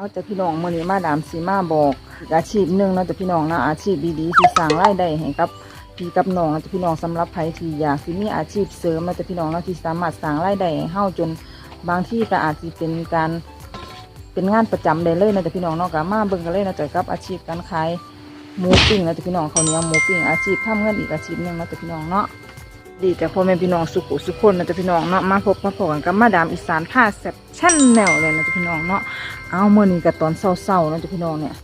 เอาแต่พี่น้องมื้อนี้มาดามสีมาบอกอาชีพหนึ่งเนาะแต่พี่น้องนะอาชีพดีๆที่สร้างรายได้ให้กับพี่กับน้องนะแต่พี่น้องสำหรับใครที่อยากสิมีอาชีพเสริมเนาะแต่พี่น้องนะที่สามารถสร้างรายได้ให้เฮาจนบางที่ก็อาจสิเป็นการเป็นงานประจำได้เลยนะแต่พี่น้องเนาะก็มาเบิ่งกันเลยนะแต่กับอาชีพการขายหมูปิ้งเนาะแต่พี่น้องเขาเนี้ยหมูปิ้งอาชีพทำเงินอีกอาชีพหนึงเนาะแต่พี่น้องเนาะ ดีแต่พ่อแม่พี่น้องสุขุสุขคนนะจ๊ะพี่น้องเนาะมาพบมาพบกันกับมาดามอีสานผ้าแซ่บชั้นแนวเลยนะจ๊ะพี่น้องเนาะเอาเมื่อนี้กับตอนเศร้าๆนะจ๊ะพี่น้องเนี่ย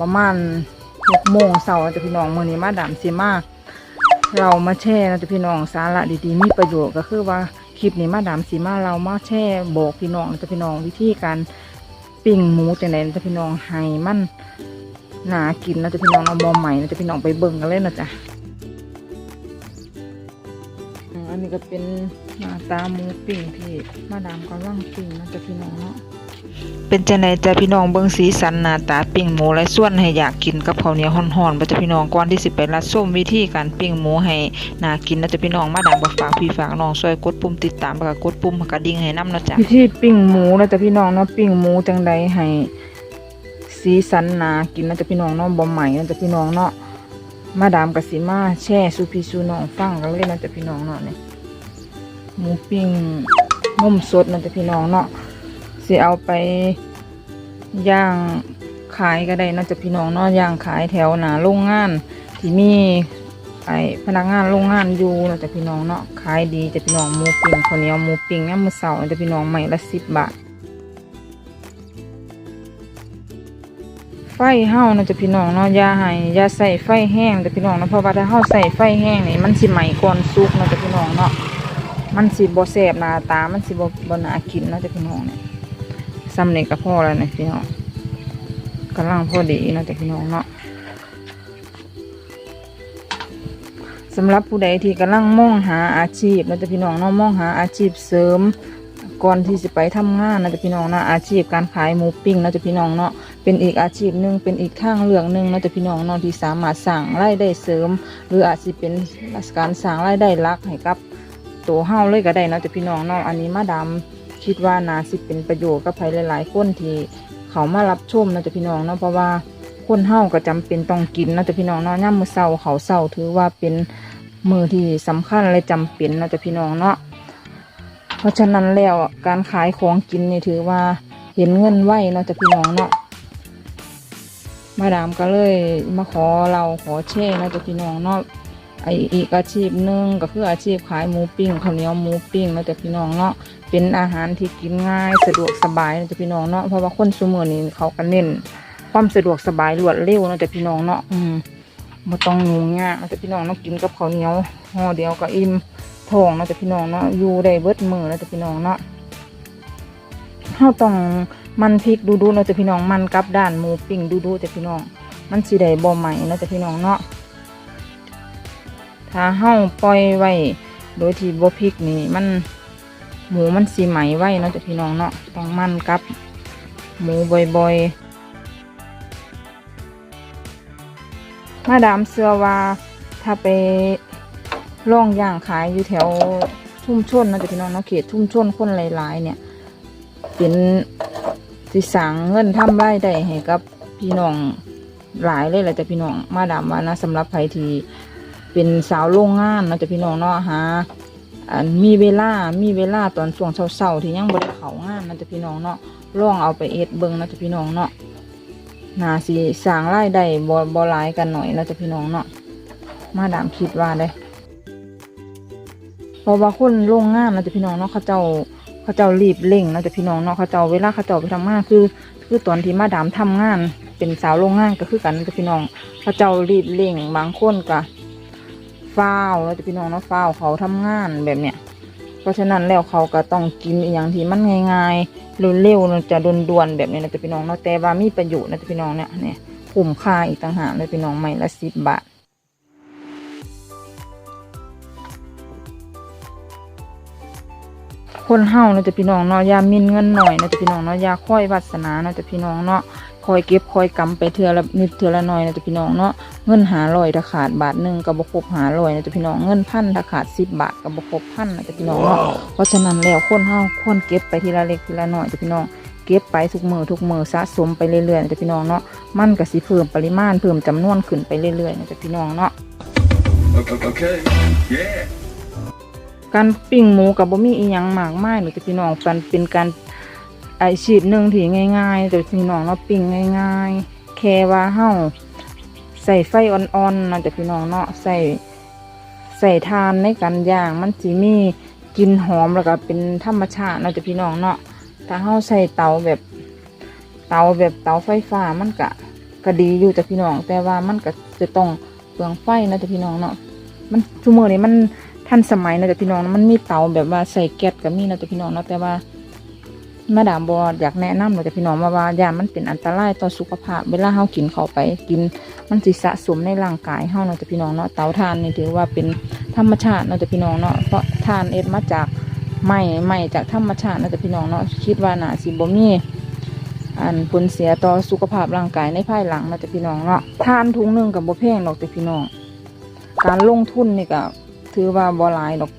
ประมาณหกโมงเช้านะจ๊ะพี่น้องเมื่อนี้มาดามซีมาเรามาแช่นะจ๊ะพี่น้องสาระดีๆมีประโยชน์ก็คือว่าคลิปนี้มาดามซีมาเรามาแช่บอกพี่น้องนะจ๊ะพี่น้องวิธีการปิ้งหมูจังไดนนะจ๊ะพี่น้องให้มันหนากินนะจ๊ะพี่น้องเอาบอมใหม่นะจ๊ะพี่น้องไปเบิ่งกันเลยนะจ๊ะ นนี้ก็เป็นหน้าตาหมูปิ้งที่มาดามกำลังปิ้งนะจ๊ะพี่น้องเนาะเป็นจังไดจ้ะพี่น้องเบิ่งสีสันหน้าตาปิ้งหมูและส่วนให้อยากกินกับข้าวเหนียวฮ้อนๆบ่จ้ะพี่น้องก่อนที่สิไปรับชมวิธีการปิ้งหมูให้น่ากินนะจ๊ะพี่น้องมาดามก็ฝากพี่ฝากน้องช่วยกดปุ่มติดตามแล้วก็กดปุ่มกระดิ่งให้นำนะจ๊ะวิธีปิ้งหมูนะจ๊ะพี่น้องเนาะปิ้งหมูจังไดให้สีสันน่ากินนะจ๊ะพี่น้องเนาะบ่ใหม่นะจ๊ะพี่น้องเนาะ มาดามกสิมาแช่ซูพีซูน้องฟังกันเลยนะจะพี่น้องเนาะเนี่ยหมูปิ้งนมสดนะจะพี่น้องเนาะสิเอาไปย่างขายก็ได้นะจะพี่น้องเนาะย่างขายแถวหนาโรงงาน ที่มีไอพนักงานโรงงานอยู่นะจะพี่น้องเนาะขายดีจะพี่น้องหมูปิ้งข้าวเหนียวหมูปิ้งเนี่ยมือเสาร์นะจ๊ะพี่น้องใหม่ละสิบบาท ไฟเฮานะจะพี่น้องเนาะยาให้ยาใส่ไฟแห้งจ๊ะพี่น้องเนาะเพราะว่าถ้าเฮาใส่ไฟแห้งนี่มันสิไหม้ก่อนสุกนะจะพี่น้องเนาะมันสิบ่แซ่บหน้าตา มันสิบ่บ่น่ากินเนาะจะพี่น้องเนี่ยซ้ำนี่ก็พอแล้วนะพี่น้องกำลังพอดีนะจะพี่น้องเนาะสำหรับผู้ใดที่กำลังมองหาอาชีพนะจะพี่น้องเนาะมองหาอาชีพเสริม ก่อนที่จะไปทำงานนะจ๊ะพี่น้องนะอาชีพการขายหมูปิ้งนะจ๊ะพี่น้องเนาะเป็นอีกอาชีพหนึ่งเป็นอีกทางเลือกหนึ่งนะจ๊ะพี่น้องเนาะที่สามารถสั่งรายได้เสริม หรืออาจจะเป็นการสั่งรายได้ลักให้กับตัวเฮาเลยก็ได้นะจ๊ะพี่น้องเนาะอันนี้มาดามคิดว่านาสิเป็นประโยชน์กับใครหลาย ๆ คนที่เขามารับชมนะจ๊ะพี่น้องเนาะเพราะว่าคนเฮาก็จำเป็นต้องกินนะจ๊ะพี่น้องเนาะย่ามมื้อเช้าเขาวเช้าถือว่าเป็นมือที่สำคัญและจำเป็นนะจ๊ะพี่น้องเนาะ เพราะฉะนั้นแล้วการขายของกินนี่ถือว่าเห็นเงินไหวเนาะจะพี่น้องเนาะมาดามก็เลยมาขอเราขอแช่เนาะจะพี่น้องเนาะไออีกอาชีพหนึ่งก็คืออาชีพขายหมูปิ้งข้าวเหนียวหมูปิ้งเนาะจะพี่น้องเนาะเป็นอาหารที่กินง่ายสะดวกสบายเนาะจะพี่น้องเนาะเพราะว่าคนสมือนี้เขาก็เน้นความสะดวกสบายรวดเร็วเนาะจะพี่น้องเนาะอืมไม่ต้องยุ่งยากเนาะจะพี่น้องเนาะกินกับข้าวเหนียวห่อเดียวก็อิ่ม ทองเนาะแต่พี่น้องเนาะอยู่ได้เบิดมือเนาะแต่พี่น้องเนาะเฮาต้องมันพริกดูดูเนาะแต่พี่น้องมันกลับด้านหมูปิ้งดูดูๆแต่พี่น้อง มันสิได้บ่ใหม่เนาะแต่พี่น้องเนาะถ้าเฮาปล่อยไว้โดยที่บ่พริกนี่มันหมูมันสิไหมไว้เนาะแต่พี่น้องเนาะต้องมันกลับหมูบ่อยๆ มาดามเสื้อว่าถ้าไป ร่องย่างขายอยู่แถวทุ่มชนนะจ๊ะพี่น้องเนาะเขตทุ่มชนคนหลายๆเนี่ย เป็นสิสังเงินทำรายได้ให้กับพี่น้องหลายเลยแหละจ้ะพี่น้องมาดามว่านะสำหรับใครที่เป็นสาวโรงงานนะจ๊ะพี่น้องเนาะหาอันมีเวลา มีเวลาตอนช่วงเช้าๆที่ยังบริเขางานนะจ๊ะพี่น้องเนาะลองเอาไปเอ็ดเบิงนะจ๊ะพี่น้องเนาะนาสิสางไรายได้บ่บ่หลายกันหน่อยนะจ๊ะพี่น้องเนาะมาดามคิดว่าได้ เพราะว่าคนโรงงานนะจ๊ะพี่น้องเนาะเขาเจ้าเขาเจ้ารีบเร่งนะจ๊ะพี่น้องเนาะเขาเจ้าเวลาเขาเจ้าไปทำงานคือ คือตอนที่มาดามทำงาน เป็นสาวโรงงานก็คือกันนะจ๊ะพี่น้องเขาเจ้ารีบเร่งบางคนก็ฟ้าวนะจ๊ะพี่น้องเนาะฟ้าวเขาทำงานแบบเนี้ยเพราะฉะนั้นแล้วเขาก็ต้องกินอย่างที่มันง่ายๆเร็วๆนะจะด่วนๆแบบนี้นะจ๊ะพี่น้องเนาะแต่ว่ามีประโยชน์นะจ๊ะพี่น้องเนี่ยเนี่ยคุ้มค่าอีกต่างหากเลยพี่น้องใหม่ละสิบบาท คนเฮาเนาะจะพี่น้องเนาะอยามินเงินหน่อยเนาะจะพี่น้องเนาะอยาค่อยวาสนาเนาะจะพี่น้องเนาะคอยเก็บคอยกำไปเทือละนิดเทือละหน่อยเนาะจะพี่น้องเนาะเงินหาลอยถ้าขาดบาทหนึ่งกับบครบหาลอยเนาะจะพี่น้องเงินพันถ้าขาดสิบบาทกับบครบพันเนาะจะพี่น้องเนาะเพราะฉะนั้นแล้วคนเฮาควรเก็บไปทีละเล็กทีละน้อยจะพี่น้องเก็บไปทุกมือทุกมือสะสมไปเรื่อยๆนะจ๊ะพี่น้องเนาะมันก็สิเพิ่มปริมาณเพิ่มจำนวนขึ้นไปเรื่อยๆนะจ๊ะพี่น้องเนาะ Okay. Yeah. การปิ้งหมูกับบ่มีอีหยังมากมายหรือจะพี่น้องกันเป็นการอาชีพหนึ่งที่ง่ายๆแต่พี่น้องเนาะปิ้งง่าย ๆ แค่ว่าเฮาใส่ไฟอ่อนๆเนาะแต่พี่น้องเนาะใส่ใส่ทานในการย่างมันสิมีกลิ่นหอมแล้วก็เป็นธรรมชาติเนาะพี่น้องเนาะถ้าเฮาใส่เตาแบบเตาแบบเตาไฟฟ้ามันก็ก็ดีอยู่แต่พี่น้อง แต่ว่ามันก็จะต้องเปลืองไฟนะแต่พี่น้องเนาะมันชั่วโมงนี้มัน ทันสมัยนะแต่พี่น้องนะมันมีเตาแบบว่าใส่แก๊สก็มีนะแต่พี่น้องเนาะแต่ว่ามาดามบออยากแนะนำนะแต่พี่น้องมาว่ายามันเป็นอันตรายต่อสุขภาพ เวลาเฮากินเข้าไป กินมันสิสะสมในร่างกายเฮาเนาะแต่พี่น้องเนาะเตาถ่านนี่ถือว่าเป็นธรรมชาติเนาะแต่พี่น้องเนาะเพราะถ่านเอ็ดมาจากไม้ไม้จากธรรมชาติเนาะแต่พี่น้องเนาะคิดว่าน่าสิบ่มีอันผลเสียต่อสุขภาพร่างกายในภายหลังเนาะแต่พี่น้องเนาะทานถุงหนึงกับบ่แพงหรอกแต่พี่น้อง การลงทุนนี่ก็ ถือว่าบ่หลายดอก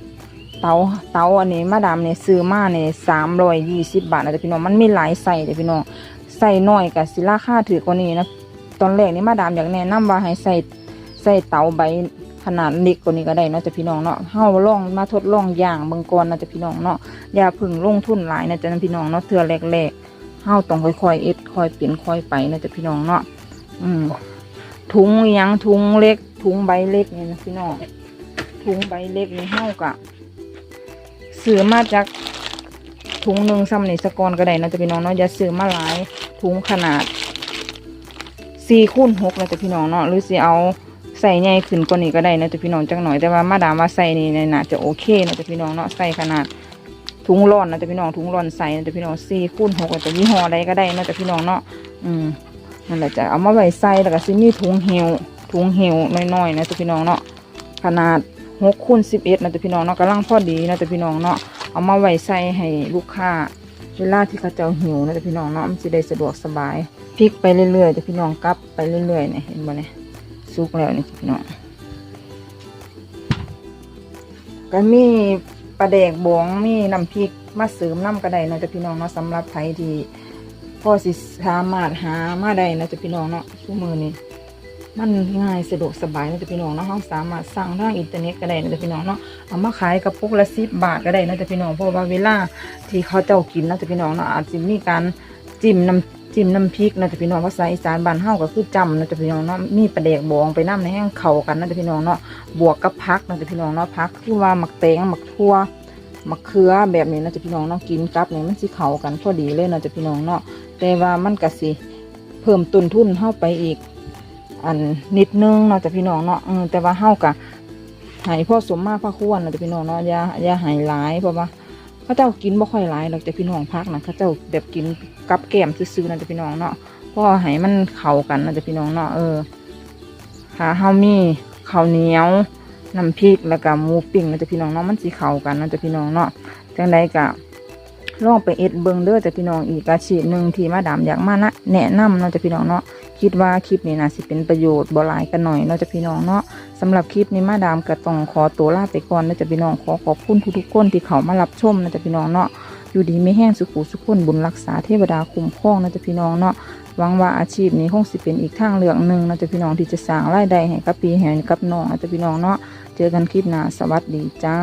เตาเตาอันนี้มาดามเนี่ยซื้อมาเนี่ยสามร้อยยี่สิบบาทนะแต่พี่น้องมันมีหลายใส่แต่พี่น้องใส่น้อยกับสิราคาถือกว่านี้นะตอนแรกนี่มาดามอยากแนะนำว่าให้ใส่ใส่เตาใบขนาดเล็กกว่านี้ก็ได้เนาะแต่พี่น้องเนาะเฮาลองมาทดลองย่างเบิ่งก่อนนะแต่พี่น้องเนาะอย่าพึ่งลงทุนหลายนะจ๊ะพี่น้องเนาะเทื่อแรกๆเฮาต้องค่อยๆเอ็ดค่อยเปลี่ยนค่อยไปนะจ๊ะพี่น้องเนาะอืมถุงยังถุงเล็กถุงใบเล็กเนี่นะพี่น้อง ถุงใบเล็กนี่เฮากะซื้อมาจากถุงหนึ่งซ้ำนี่สกอนก็ได้นะจะพี่น้องเนาะอย่าซื้อมาหลายถุงขนาดสี่คูณหกนะจะพี่น้องเนาะหรือสิเอาใส่ใหญ่ขึ้นกว่านี้ก็ได้นะจะพี่น้องจังหน่อยแต่ว่ามาดามว่าใส่นี่น่าจะโอเคนะจะพี่น้องเนาะใส่ขนาดถุงร้อนนะจะพี่น้องถุงร้อนใส่นะจะพี่น้องสี่คูณหกจะยี่ห้อใดก็ได้นะจะพี่น้องเนาะอืมนั่นแหละจะเอามาไว้ใส่แล้วก็ซิมีถุงเหี่ยวถุงเหี่ยวน้อยๆนะจะพี่น้องเนาะขนาด หกคูณสิบเอ็ดนะจ๊ะพี่น้องเนาะกำลังพอดีนะจ๊ะพี่น้องเนาะเอามาไว้ใส่ให้ลูกค้าเวลาที่เขาเจ้าหิวนะจ๊ะพี่น้องเนาะมันจะได้สะดวกสบายพลิกไปเรื่อยๆจ๊ะพี่น้องกลับไปเรื่อยๆเนี่ยเห็นบ่เนี่ยสุกแล้วนี่พี่น้องก็มีปลาแดกบองมีน้ำพริกมาเสริมน้ำกระไดนะจ๊ะพี่น้องเนาะสำหรับใครที่พ่อสิสามารถหามาได้นะจ๊ะพี่น้องเนาะทุกมือนี่ มันง่ายสะดวกสบายนะจ๊ะพี่น้องเนาะเราสามารถสั่งทางอินเทอร์เน็ตก็ได้นะจ๊ะพี่น้องเนาะเอามาขายกระปุกละสิบบาทก็ได้นะจ๊ะพี่น้องเพราะว่าเวลาที่เขาเจ้ากินนะจ๊ะพี่น้องเนาะอาจจะมีการจิ้มน้ำจิ้มน้ำพริกนะจ๊ะพี่น้องภาษาอีสานบ้านเฮาก็คือจำนะจ๊ะพี่น้องเนาะมีปลาแดกบองไปน้ำในแห้งเข่ากันนะจ๊ะพี่น้องเนาะบวกกับพักนะจ๊ะพี่น้องเนาะพักคือว่าหมักแตงหมักทั่วมักเขือแบบนี้นะจ๊ะพี่น้องเนาะกินกับนี่มันสิเข้ากันพอดีเลยนะจ๊ะพี่น้องเนาะแต่ว่ามันก็สิเพิ่มต้นทุนเฮาไปอีก อันนิดนึงเนาะแต่พี่น้องเนาะแต่ว่าเฮากะหายพ่อสมมาพ่อควรเนาะแต่พี่น้องเนาะยายาหายหลายเพราะว่าเขาเจ้ากินบ่ค่อยหลายหรอกแต่พี่น้องพักนะเขาเจ้าแบบกินกับแกมซื้อๆนะแต่พี่น้องเนาะพราะให้มันเข้ากันนะแต่พี่น้องเนาะเออถ้าเฮามีข้าวเหนียวน้ำพริกแล้วก็หมูปิ้งนะแต่พี่น้องเนาะมันสิเข้ากันนะแต่พี่น้องเนาะจังใดกะลองไปเอ็ดเบิงเด้อแต่พี่น้องอีกอาชีพหนึ่งที่มาดามอยากมานะแนะนำเนาะแต่พี่น้องเนาะ คิดว่าคลิปนี้นะสิเป็นประโยชน์บ่หลายกันหน่อยเนาะจะพี่น้องเนาะสำหรับคลิปนี้มาดามก็ต้องขอตัวลาไปก่อนนะจะพี่น้องขอขอบคุณทุกๆคนที่เขามารับชมนะจะพี่น้องเนาะอยู่ดีไม่แห้งสุขุสุขคนบุญรักษาเทวดาคุ้มครองนะจะพี่น้องเนาะหวังว่าอาชีพนี้คงสิเป็นอีกทางเลือกหนึ่งนะจะพี่น้องที่จะสร้างรายได้ให้กับปีแห่งกับน้องนะจะพี่น้องเนาะเจอกันคลิปหน้าสวัสดีจ้า